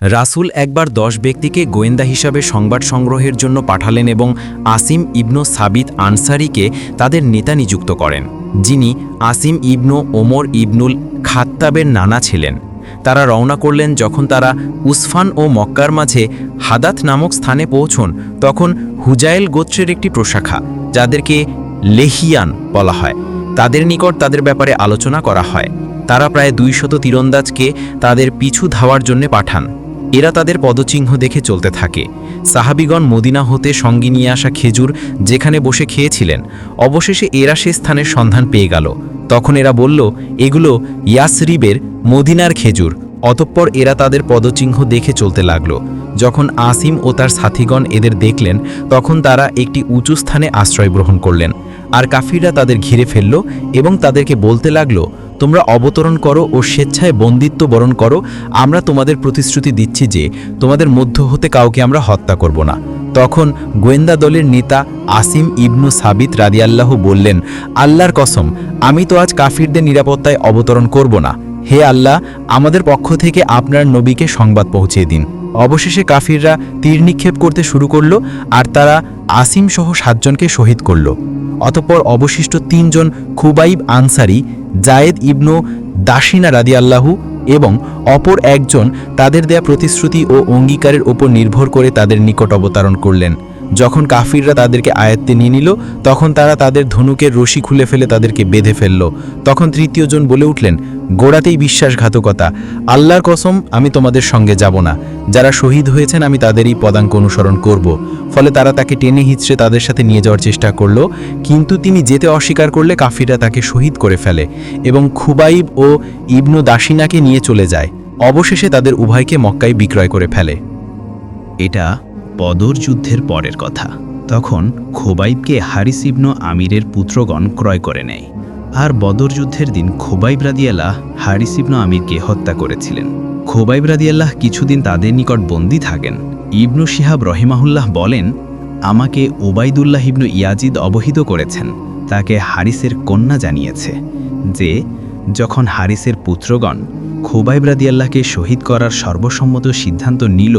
রাসূল একবার দশ ব্যক্তিকে গোয়েন্দা হিসাবে সংবাদ সংগ্রহের জন্য পাঠালেন এবং আসিম ইবনো সাবিত আনসারিকে তাদের নেতা নিযুক্ত করেন, যিনি আসিম ইবনো ওমর ইবনুল খাত্তাবের নানা ছিলেন। তারা রওনা করলেন যখন তারা উসফান ও মক্কার মাঝে হাদাত নামক স্থানে পৌঁছন, তখন হুজাইল গোত্রের একটি প্রশাখা, যাদেরকে লেহিয়ান বলা হয়। তাদের নিকট তাদের ব্যাপারে আলোচনা করা হয়। তারা প্রায় দুইশত তীরন্দাজকে তাদের পিছু ধাওয়ার জন্য পাঠান। এরা তাদের পদচিহ্ন দেখে চলতে থাকে। সাহাবিগণ মদিনা হতে সঙ্গে নিয়ে আসা খেজুর যেখানে বসে খেয়েছিলেন, অবশেষে এরা সে স্থানের সন্ধান পেয়ে গেল। তখন এরা বলল, এগুলো ইয়াসরিবের মদিনার খেজুর। অতঃপর এরা তাদের পদচিহ্ন দেখে চলতে লাগল। যখন আসিম ও তার সাথীগণ এদের দেখলেন, তখন তারা একটি উঁচু স্থানে আশ্রয় গ্রহণ করলেন। আর কাফিররা তাদের ঘিরে ফেলল এবং তাদেরকে বলতে লাগল তোমরা অবতরণ করো ও স্বেচ্ছায় বন্দিত্ব বরণ করো, আমরা তোমাদের প্রতিশ্রুতি দিচ্ছি যে তোমাদের মধ্য হতে কাউকে আমরা হত্যা করব না। তখন গোয়েন্দা দলের নেতা আসিম ইবনু সাবিত রাদিয়াল্লাহ বললেন, আল্লাহর কসম, আমি তো আজ কাফিরদের নিরাপত্তায় অবতরণ করব না। হে আল্লাহ, আমাদের পক্ষ থেকে আপনার নবীকে সংবাদ পৌঁছিয়ে দিন। অবশেষে কাফিররা তীর নিক্ষেপ করতে শুরু করল, আর তারা আসিম সহ সাতজনকে শহীদ করল। অতপর অবশিষ্ট তিনজন খুবাইব আনসারি, জায়েদ ইবনু দাসিনা রাদি আল্লাহু এবং অপর একজন তাদের দেয়া প্রতিশ্রুতি ও অঙ্গীকারের ওপর নির্ভর করে তাদের নিকট অবতারণ করলেন। যখন কাফিররা তাদেরকে আয়ত্তে নিয়ে নিল, তখন তারা তাদের ধনুকের রশি খুলে ফেলে তাদেরকে বেঁধে ফেলল। তখন তৃতীয়জন বলে উঠলেন, গোড়াতেই বিশ্বাসঘাতকতা। আল্লাহর কসম, আমি তোমাদের সঙ্গে যাব না। যারা শহীদ হয়েছেন, আমি তাদেরই পদাঙ্ক অনুসরণ করব। ফলে তারা তাকে টেনে হিচড়ে তাদের সাথে নিয়ে যাওয়ার চেষ্টা করল, কিন্তু তিনি যেতে অস্বীকার করলে কাফিররা তাকে শহীদ করে ফেলে এবং খুবাইব ও ইবনু দাসিনাকে নিয়ে চলে যায়। অবশেষে তাদের উভয়কে মক্কায় বিক্রয় করে ফেলে। এটা বদর যুদ্ধের পরের কথা। তখন খোবাইবকে হারিস ইবনু আমিরের পুত্রগণ ক্রয় করে নেয়। আর বদর যুদ্ধের দিন খোবাইব রাদিয়াল্লাহ হারিস আমিরকে হত্যা করেছিলেন। খোবাইব রাদিয়াল্লাহ কিছুদিন তাদের নিকট বন্দী থাকেন। ইবনু শিহাব রহিমাহুল্লাহ বলেন, আমাকে ওবাইদুল্লাহ ইবনু ইয়াজিদ অবহিত করেছেন। তাকে হারিসের কন্যা জানিয়েছে। যে, যখন হারিসের পুত্রগণ খোবাইব রাদিয়াল্লাহকে শহীদ করার সর্বসম্মত সিদ্ধান্ত নিল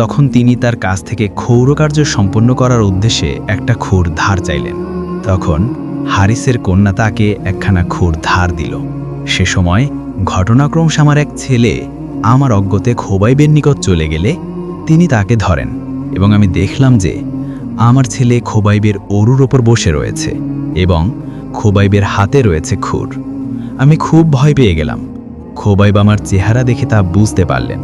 তখন তিনি তার কাছ থেকে ক্ষৌরকার্য সম্পন্ন করার উদ্দেশ্যে একটা খুর ধার চাইলেন। তখন হারিসের কন্যা তাকে একখানা খুর ধার দিল। সে সময় ঘটনাক্রমশ আমার এক ছেলে আমার অজ্ঞতে খোবাইবের নিকট চলে গেলে তিনি তাকে ধরেন এবং আমি দেখলাম যে আমার ছেলে খোবাইবের অরুর ওপর বসে রয়েছে এবং খোবাইবের হাতে রয়েছে খুর। আমি খুব ভয় পেয়ে গেলাম। খোবাইব আমার চেহারা দেখে তা বুঝতে পারলেন।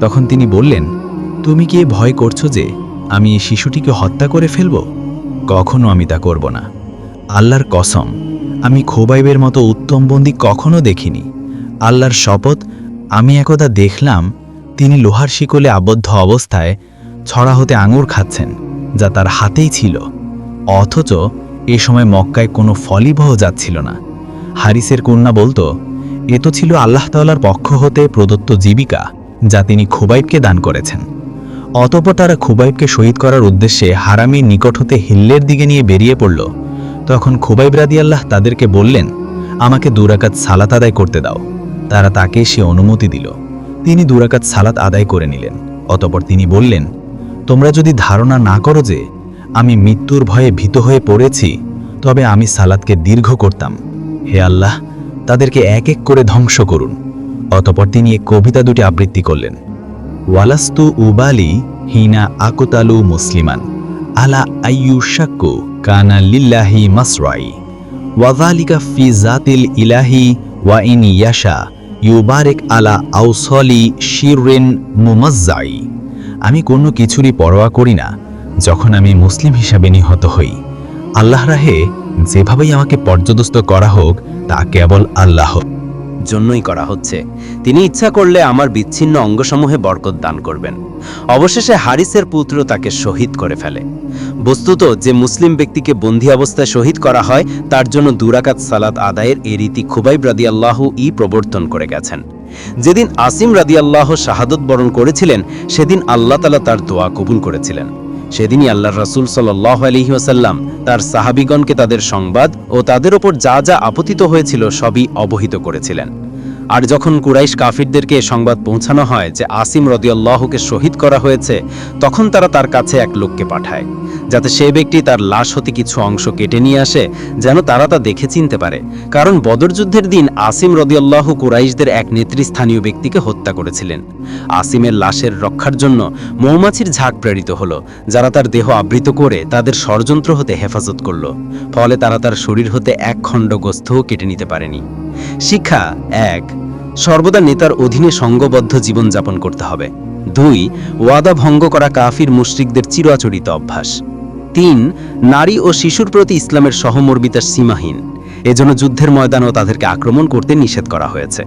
তখন তিনি বললেন তুমি কি ভয় করছ যে আমি এই শিশুটিকে হত্যা করে ফেলব? কখনো আমি তা করব না। আল্লাহর কসম, আমি খোবাইবের মতো উত্তম বন্দী কখনো দেখিনি। আল্লাহর শপথ, আমি একদা দেখলাম তিনি লোহার শিকলে আবদ্ধ অবস্থায় ছড়া হতে আঙুর খাচ্ছেন, যা তার হাতেই ছিল। অথচ এ সময় মক্কায় কোনো ফলই বহ যাচ্ছিল না। হারিসের কন্যা বলতো, এ তো ছিল আল্লাহ তাল্লার পক্ষ হতে প্রদত্ত জীবিকা, যা তিনি খোবাইবকে দান করেছেন। অতপর তারা খুবাইবকে শহীদ করার উদ্দেশ্যে হারামির নিকট হতে হিল্লের দিকে নিয়ে বেরিয়ে পড়ল। তখন খুবাইব রাদি আল্লাহ তাদেরকে বললেন, আমাকে দুরাকাত সালাত আদায় করতে দাও। তারা তাকে সে অনুমতি দিল। তিনি দুরাকাত সালাত আদায় করে নিলেন। অতপর তিনি বললেন, তোমরা যদি ধারণা না করো যে আমি মৃত্যুর ভয়ে ভীত হয়ে পড়েছি, তবে আমি সালাতকে দীর্ঘ করতাম। হে আল্লাহ, তাদেরকে এক এক করে ধ্বংস করুন। অতপর তিনি এক কবিতা দুটি আবৃত্তি করলেন। ওয়ালাস্তু উবালি হিনা আকুতালু মুসলিমান। আলা আইয়ু শাক্কু কানা লিল্লাহি মাসরাই। ওয়াজালিকা ফি জাতিল ইলাহি ওয়া ইন ইয়াশা ইউবারেক আলা আউসলি শিরিন মুমাজ্জাই। আমি কোনো কিছুরই পরোয়া করি না যখন আমি মুসলিম হিসাবে নিহত হই। আল্লাহ রাহে যেভাবেই আমাকে পর্যদস্ত করা হোক, তা কেবল আল্লাহ। জন্যই করা হচ্ছে। তিনি ইচ্ছা করলে আমার বিচ্ছিন্ন অঙ্গসমূহে বরকত দান করবেন। অবশেষে হারিসের পুত্র তাকে শহীদ করে ফেলে। বস্তুত যে মুসলিম ব্যক্তিকে বন্দী অবস্থায় শহীদ করা হয়, তার জন্য দুরাকাত সালাত আদায়ের এ রীতি খুবাইব রাদিয়াল্লাহু ই প্রবর্তন করে গেছেন। যেদিন আসিম রাদিয়াল্লাহ শাহাদত বরণ করেছিলেন, সেদিন আল্লাহ তালা তার দোয়া কবুল করেছিলেন। সেদিনই আল্লাহ রাসুল সাল্লাহ আলহি ওসাল্লাম তার সাহাবিগণকে তাদের সংবাদ ও তাদের ওপর যা যা আপতিত হয়েছিল সবই অবহিত করেছিলেন। আর যখন কুরাইশ কাফিরদেরকে এ সংবাদ পৌঁছানো হয় যে আসিম রদিয়াল্লাহকে শহীদ করা হয়েছে, তখন তারা তার কাছে এক লোককে পাঠায়, যাতে সে ব্যক্তি তার লাশ হতে কিছু অংশ কেটে নিয়ে আসে, যেন তারা তা দেখে চিনতে পারে। কারণ বদর যুদ্ধের দিন আসিম রদিয়াল্লাহ কুরাইশদের এক নেতৃস্থানীয় ব্যক্তিকে হত্যা করেছিলেন। আসিমের লাশের রক্ষার জন্য মৌমাছির ঝাঁক প্রেরিত হলো, যারা তার দেহ আবৃত করে তাদের ষড়যন্ত্র হতে হেফাজত করল। ফলে তারা তার শরীর হতে এক খণ্ড গোস্থও কেটে নিতে পারেনি। শিক্ষা, এক, সর্বদা নেতার অধীনে সঙ্গবদ্ধ জীবনযাপন করতে হবে। দুই, ওয়াদা ভঙ্গ করা কাফির মুশ্রিকদের চিরাচরিত অভ্যাস। তিন, নারী ও শিশুর প্রতি ইসলামের সহমর্মিতা সীমাহীন। এজন্য যুদ্ধের ময়দানও তাদেরকে আক্রমণ করতে নিষেধ করা হয়েছে।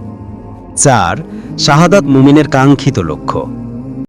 চার, শাহাদাত মুমিনের কাঙ্ক্ষিত লক্ষ্য।